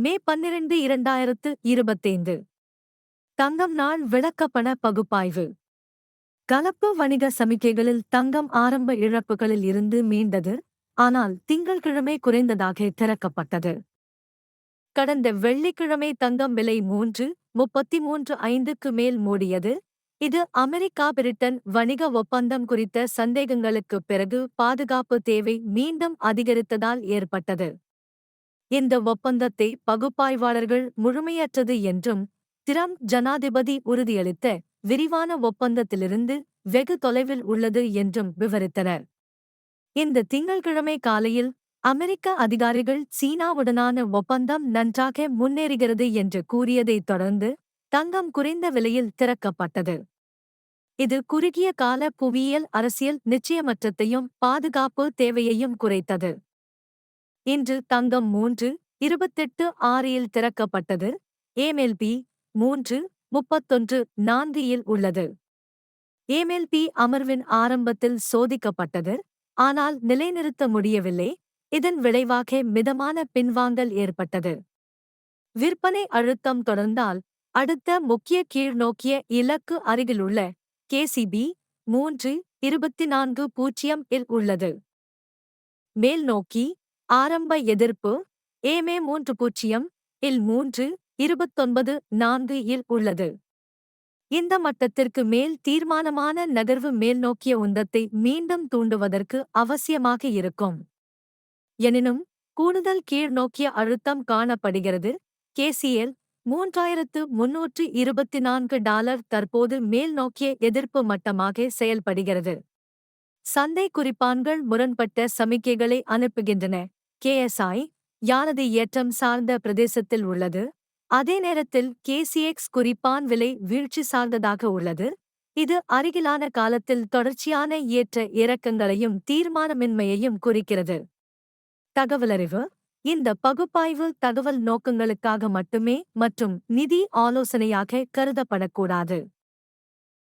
மே பன்னிரண்டு இரண்டாயிரத்து இருபத்தைந்து. தங்கம் நாள் விளக்கப்பண பகுப்பாய்வு. கலப்பு வணிக சமிக்கைகளில் தங்கம் ஆரம்ப இழப்புகளில் இருந்து மீண்டது ஆனால் திங்கள்கிழமை குறைந்ததாக திறக்கப்பட்டது. கடந்த வெள்ளிக்கிழமை தங்கம் விலை மூன்று முப்பத்தி மூன்று ஐந்துக்கு மேல் மூடியது. இது அமெரிக்கா பிரிட்டன் வணிக ஒப்பந்தம் குறித்த சந்தேகங்களுக்குப் பிறகு பாதுகாப்பு தேவை மீண்டும் அதிகரித்ததால் ஏற்பட்டது. இந்த ஒப்பந்தத்தை பகுப்பாய்வாளர்கள் முழுமையற்றது என்றும் திரம் ஜனாதிபதி உறுதியளித்த விரிவான ஒப்பந்தத்திலிருந்து வெகு தொலைவில் உள்ளது என்றும் விவரித்தனர். இந்த திங்கள்கிழமை காலையில் அமெரிக்க அதிகாரிகள் சீனாவுடனான ஒப்பந்தம் நன்றாக முன்னேறுகிறது என்று கூறியதைத் தொடர்ந்து தங்கம் குறைந்த விலையில் திறக்கப்பட்டது. இது குறுகிய கால புவியியல் அரசியல் நிச்சயமற்றத்தையும் பாதுகாப்பு தேவையையும் குறைத்தது. இன்று தங்கம் மூன்று இருபத்தெட்டு ஆறில் திறக்கப்பட்டது. ஏமெல்பி மூன்று முப்பத்தொன்று நான்கு உள்ளது. ஏமெல்பி அமர்வின் ஆரம்பத்தில் சோதிக்கப்பட்டது. ஆனால் நிலைநிறுத்த முடியவில்லை. இதன் விளைவாக மிதமான பின்வாங்கல் ஏற்பட்டது. விற்பனை அழுத்தம் தொடர்ந்தால் அடுத்த முக்கிய கீழ்நோக்கிய இலக்கு அருகிலுள்ள கேசிபி மூன்று இருபத்தி நான்கு பூஜ்ஜியம் இல் உள்ளது. மேல் நோக்கி ஆரம்ப எதிர்ப்பு ஏமே மூன்று பூஜ்ஜியம் இல் மூன்று இருபத்தொன்பது நான்கு இல் உள்ளது. இந்த மட்டத்திற்கு மேல் தீர்மானமான நகர்வு மேல்நோக்கிய உந்தத்தை மீண்டும் தூண்டுவதற்கு அவசியமாக இருக்கும். எனினும் கூடுதல் கீழ்நோக்கிய அழுத்தம் காணப்படுகிறது. கேசிஎல் மூன்றாயிரத்து முன்னூற்று இருபத்தி நான்கு டாலர் தற்போது மேல் நோக்கிய எதிர்ப்பு மட்டமாக செயல்படுகிறது. சந்தை குறிப்பான்கள் முரண்பட்ட சமிக்கைகளை அனுப்புகின்றன. கேஎஸ்ஐ யானது ஏற்றம் சார்ந்த பிரதேசத்தில் உள்ளது? அதே நேரத்தில் கேசிஎக்ஸ் குறிப்பான் விலை வீழ்ச்சி சார்ந்ததாக உள்ளது. இது அருகிலான காலத்தில் தொடர்ச்சியான ஏற்ற இறக்கங்களையும் தீர்மானமின்மையையும் குறிக்கிறது. தகவலறிவு. இந்த பகுப்பாய்வு தகவல் நோக்கங்களுக்காக மட்டுமே மற்றும் நிதி ஆலோசனையாக கருதப்படக்கூடாது.